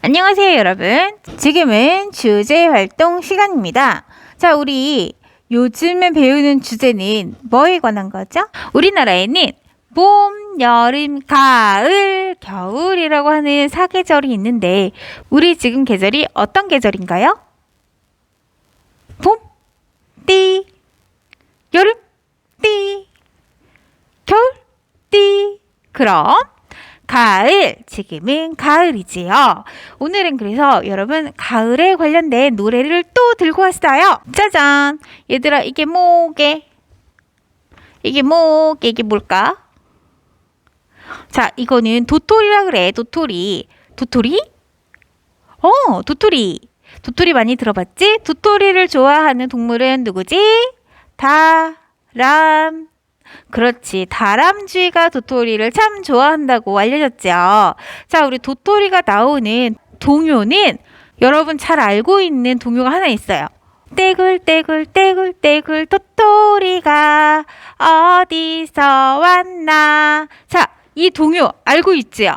안녕하세요, 여러분. 지금은 주제 활동 시간입니다. 자, 우리 요즘에 배우는 주제는 뭐에 관한 거죠? 우리나라에는 봄, 여름, 가을, 겨울이라고 하는 사계절이 있는데, 우리 지금 계절이 어떤 계절인가요? 봄, 띠, 여름, 띠, 겨울, 띠. 그럼 가을, 지금은 가을이지요. 오늘은 그래서 여러분 가을에 관련된 노래를 또 들고 왔어요. 짜잔! 얘들아, 이게 뭐게? 이게 뭐게? 이게 뭘까? 자, 이거는 도토리라 그래, 도토리. 도토리? 어, 도토리. 도토리 많이 들어봤지? 도토리를 좋아하는 동물은 누구지? 다람. 그렇지. 다람쥐가 도토리를 참 좋아한다고 알려졌죠. 자, 우리 도토리가 나오는 동요는 여러분 잘 알고 있는 동요가 하나 있어요. 떼굴떼굴 떼굴떼굴 도토리가 어디서 왔나. 자, 이 동요 알고 있지요?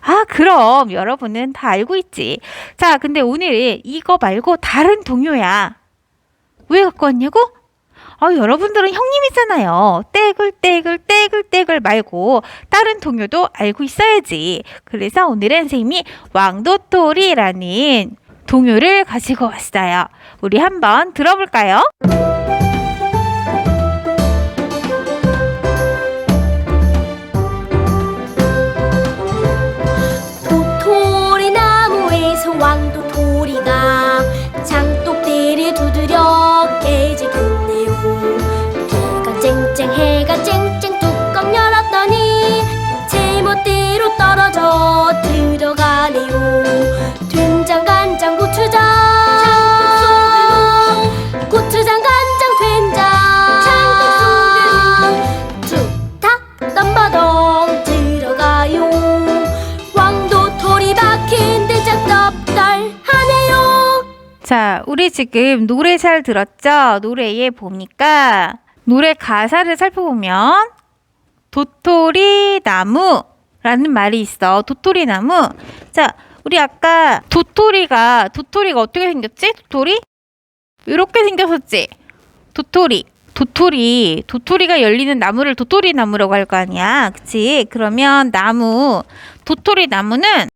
아, 그럼 여러분은 다 알고 있지. 자, 근데 오늘은 이거 말고 다른 동요야. 왜 갖고 왔냐고? 아, 여러분들은 형님이잖아요. 떼굴 떼굴 떼굴 떼굴 말고 다른 동요도 알고 있어야지. 그래서 오늘은 선생님이 왕도토리라는 동요를 가지고 왔어요. 우리 한번 들어볼까요? 우리 지금 노래 잘 들었죠? 노래에 보니까 노래 가사를 살펴보면 도토리 나무라는 말이 있어. 도토리 나무. 자, 우리 아까 도토리가 도토리가 어떻게 생겼지? 도토리? 이렇게 생겼었지. 도토리. 도토리. 도토리가 열리는 나무를 도토리 나무라고 할 거 아니야. 그치? 그러면 나무 도토리 나무는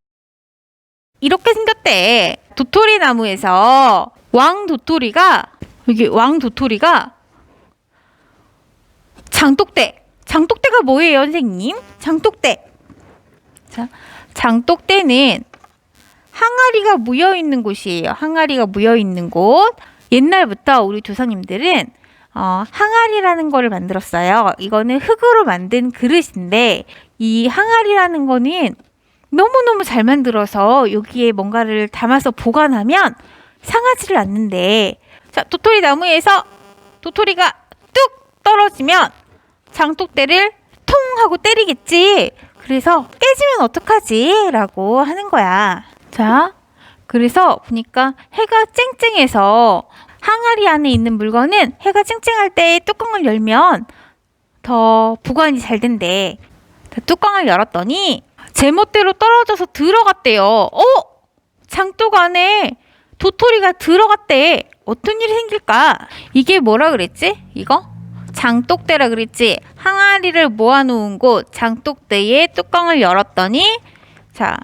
이렇게 생겼대. 도토리 나무에서 왕 도토리가 여기 왕 도토리가 장독대. 장독대가 뭐예요, 선생님? 장독대. 자, 장독대는 항아리가 모여 있는 곳이에요. 항아리가 모여 있는 곳. 옛날부터 우리 조상님들은 어, 항아리라는 거를 만들었어요. 이거는 흙으로 만든 그릇인데 이 항아리라는 거는 너무너무 잘 만들어서 여기에 뭔가를 담아서 보관하면 상하지를 않는데. 자 도토리 나무에서 도토리가 뚝 떨어지면 장독대를 통 하고 때리겠지. 그래서 깨지면 어떡하지? 라고 하는 거야. 자 그래서 보니까 해가 쨍쨍해서 항아리 안에 있는 물건은 해가 쨍쨍할 때 뚜껑을 열면 더 보관이 잘 된대. 자, 뚜껑을 열었더니 제멋대로 떨어져서 들어갔대요. 어? 장독 안에 도토리가 들어갔대. 어떤 일이 생길까? 이게 뭐라 그랬지? 이거? 장독대라 그랬지? 항아리를 모아놓은 곳 장독대에 뚜껑을 열었더니 자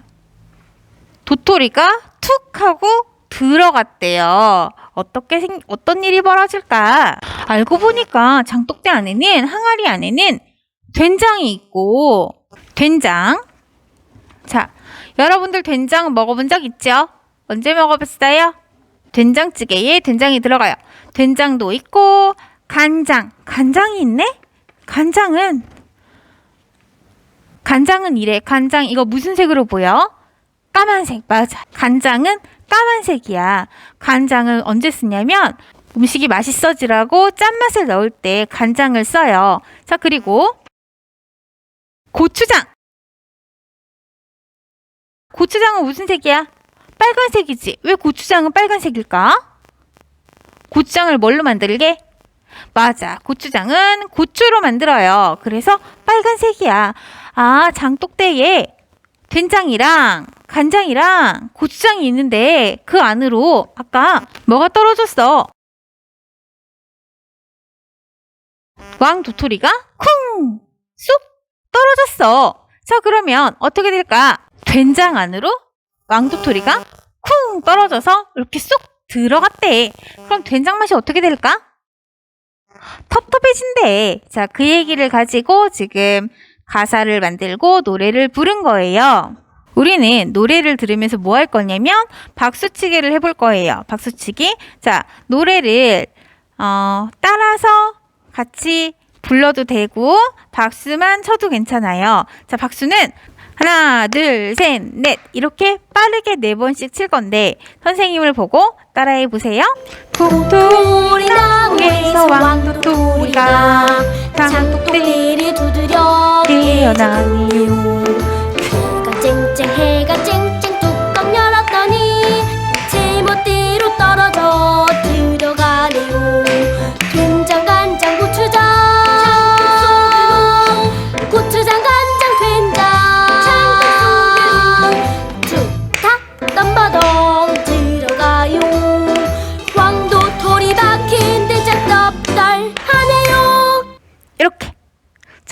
도토리가 툭 하고 들어갔대요. 어떻게 생 어떤 일이 벌어질까? 알고 보니까 장독대 안에는 항아리 안에는 된장이 있고 된장 자, 여러분들 된장 먹어본 적 있죠? 언제 먹어봤어요? 된장찌개에 된장이 들어가요. 된장도 있고, 간장. 간장이 있네? 간장은, 간장은 이래. 간장, 이거 무슨 색으로 보여? 까만색. 맞아. 간장은 까만색이야. 간장을 언제 쓰냐면, 음식이 맛있어지라고 짠맛을 넣을 때 간장을 써요. 자, 그리고, 고추장. 고추장은 무슨 색이야? 빨간색이지. 왜 고추장은 빨간색일까? 고추장을 뭘로 만들게? 맞아. 고추장은 고추로 만들어요. 그래서 빨간색이야. 아, 장독대에 된장이랑 간장이랑 고추장이 있는데 그 안으로 아까 뭐가 떨어졌어? 왕 도토리가 쿵! 쑥 떨어졌어. 자, 그러면 어떻게 될까? 된장 안으로 왕 도토리가 쿵 떨어져서 이렇게 쑥 들어갔대. 그럼 된장 맛이 어떻게 될까? 텁텁해진대. 자, 그 얘기를 가지고 지금 가사를 만들고 노래를 부른 거예요. 우리는 노래를 들으면서 뭐 할 거냐면 박수치기를 해볼 거예요. 박수치기. 자, 노래를 어, 따라서 같이 불러도 되고 박수만 쳐도 괜찮아요. 자, 박수는 하나, 둘, 셋, 넷 이렇게 빠르게 네 번씩 칠 건데 선생님을 보고 따라해 보세요. 도토리 나무에서 왕도토리가 장독대를 두드려 깨어나니요. 해가 쨍쨍 해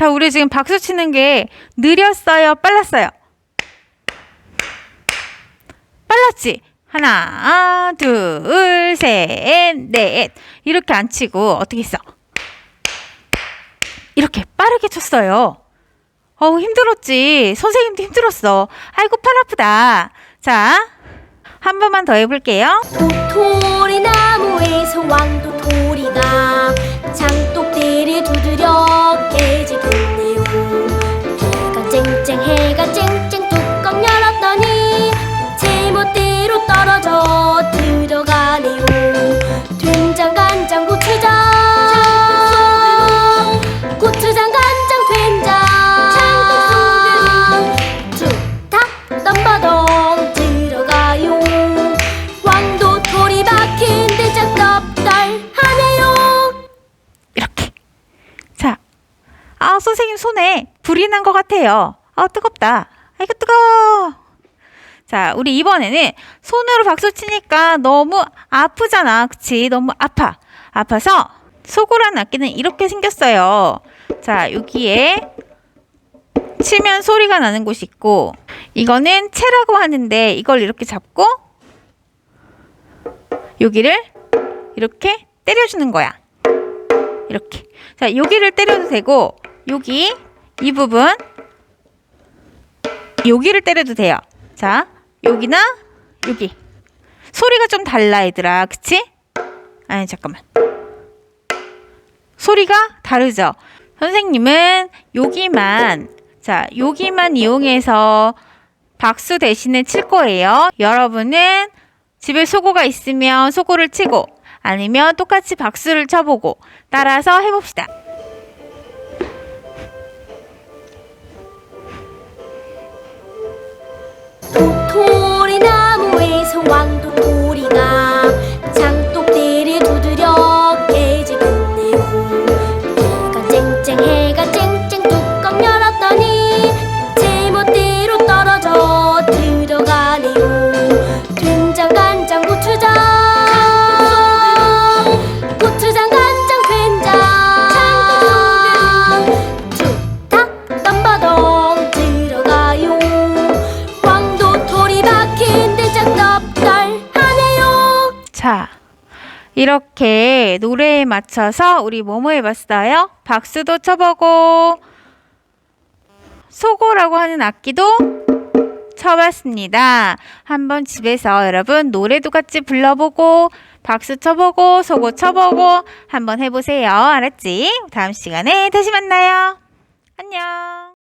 자, 우리 지금 박수 치는 게 느렸어요? 빨랐어요? 빨랐지? 하나, 둘, 셋, 넷. 이렇게 안 치고 어떻게 했어? 이렇게 빠르게 쳤어요. 어우, 힘들었지. 선생님도 힘들었어. 아이고, 팔 아프다. 자, 한 번만 더 해볼게요. 도토리 나무에서 왕도토리가 선생님 손에 불이 난 것 같아요. 아, 뜨겁다. 아이고, 뜨거워. 자, 우리 이번에는 손으로 박수 치니까 너무 아프잖아. 그치? 너무 아파. 아파서 소고라는 악기는 이렇게 생겼어요. 자, 여기에 치면 소리가 나는 곳이 있고, 이거는 채라고 하는데 이걸 이렇게 잡고, 여기를 이렇게 때려주는 거야. 이렇게. 자, 여기를 때려도 되고, 여기, 이 부분, 여기를 때려도 돼요. 자, 여기나, 여기. 소리가 좀 달라, 얘들아. 그치? 아니, 잠깐만. 소리가 다르죠? 선생님은 여기만, 자, 여기만 이용해서 박수 대신에 칠 거예요. 여러분은 집에 소고가 있으면 소고를 치고, 아니면 똑같이 박수를 쳐보고, 따라서 해봅시다. 나무에서 왕 이렇게 노래에 맞춰서 우리 뭐뭐 해봤어요? 박수도 쳐보고, 소고라고 하는 악기도 쳐봤습니다. 한번 집에서 여러분 노래도 같이 불러보고, 박수 쳐보고, 소고 쳐보고, 한번 해보세요. 알았지? 다음 시간에 다시 만나요. 안녕.